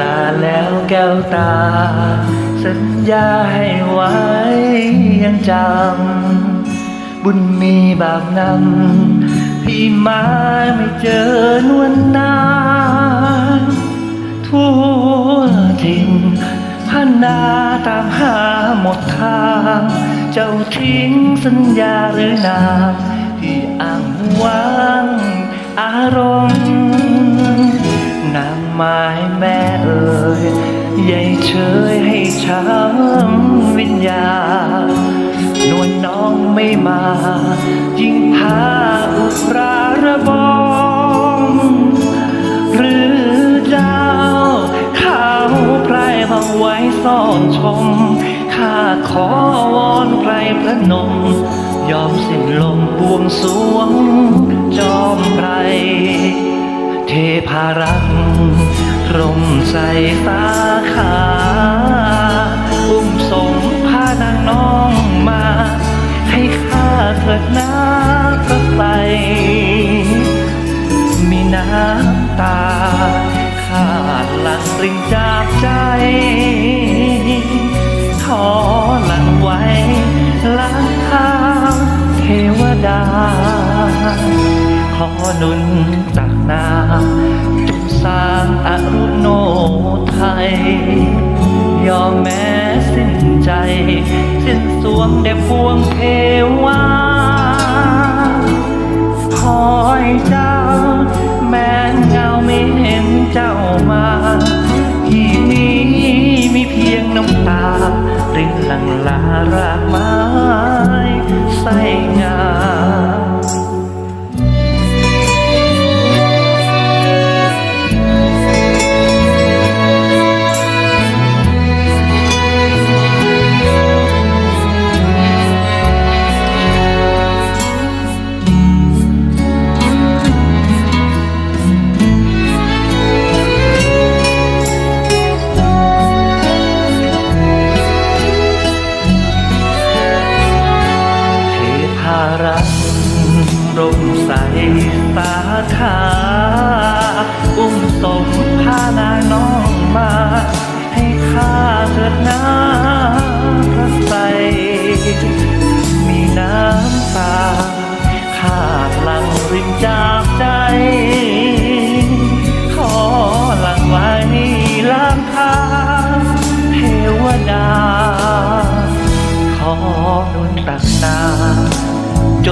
ลาแล้วแก้วตา สัญญาให้ไว้ยังจำ บุญมีบาปนำพี่มาไม่เจอนวลนานทั่ว ถิ่นพันนาตามหาหมดทาง เจ้าทิ้งสัญญาหรือนามที่อ้างวางอารมณ์นางไม้แม่เอ่ยใหญ่เชยให้ช้ำวิญญาณนวลน้องไม่มา ยิ่งพาอุราระบอ ซ่อนชม ข้าขอวอนไพรพระนม ยอมสิ้นลมบวงสวง จอมไพรเทพารักรหมใส่สาขาอุ้มสมพานางน้องมา ให้ข้าเถิดน้ำ ล้างเท้าเทวดา ขอนุนตักน้ำจุดสร้างอรุโนไทย ยอมแม้สิ้นใจ สิ้นสวงแด่พวงเทวาคอยเจ้า ลารากไม้ใส่งา รักร่มใสสาขาอุ้มสมพานางน้องมา ให้ข้าเถิดน้ำพระใส มีน้ำตาขาดหลังรินจากใจ ขอหลังไว้ล้างทางเทวดา ขอนุนตักนาจ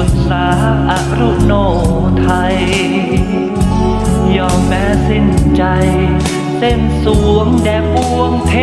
นสาอรุโนไทย ยอมแม้สิ้นใจ เส้นสวงแด่ปวงเท